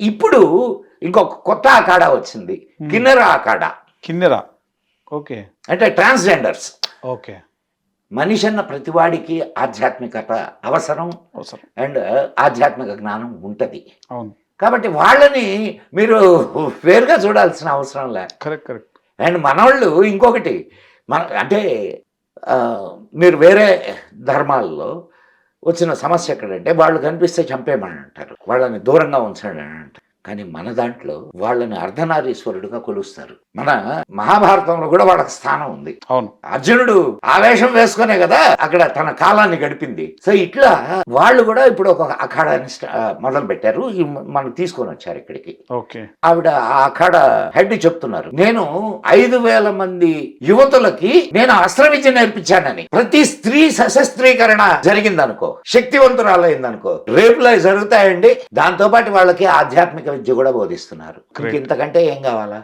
ఇప్పుడు ఇంకొక కొత్త అఖాడా వచ్చింది. కిన్నెర అఖాడా కిన్నెరా. ఓకే. అంటే ట్రాన్స్జెండర్స్. ఓకే. మనిషి అన్న ప్రతివాడికి ఆధ్యాత్మికత అవసరం. అవసరం. అండ్ ఆధ్యాత్మిక జ్ఞానం ఉంటుంది. కాబట్టి వాళ్ళని మీరు వేరుగా చూడాల్సిన అవసరం లే. Correct correct. అండ్ మనవాళ్ళు ఇంకొకటి మన అంటే మీరు వేరే ధర్మాల్లో వచ్చిన సమస్య ఎక్కడంటే వాళ్ళు కనిపిస్తే చంపేయమని అంటారు వాళ్ళని దూరంగా ఉంచండి అంటారు కానీ మన దాంట్లో వాళ్ళని అర్ధనారీశ్వరుడుగా కొలుస్తారు. మన మహాభారతంలో కూడా వాళ్ళకి స్థానం ఉంది. అవును. అర్జునుడు ఆవేశం వేసుకునే కదా అక్కడ తన కాలాన్ని గడిపింది. సో ఇట్లా వాళ్ళు కూడా ఇప్పుడు ఒక అఖాడాన్ని మొదలు పెట్టారు. మనం తీసుకొని వచ్చారు ఇక్కడికి. ఓకే. ఆవిడ ఆ అఖాడ హెడ్ చెప్తున్నారు. నేను ఐదు వేల మంది యువతులకి నేను అస్త్ర విద్య నేర్పించానని. ప్రతి స్త్రీ సశస్త్రీకరణ జరిగిందనుకో శక్తివంతురాలైందనుకో రేపులు జరుగుతాయండి. దాంతో పాటు వాళ్ళకి ఆధ్యాత్మిక విద్య కూడా బోధిస్తున్నారు. ఇంతకంటే ఏం కావాలా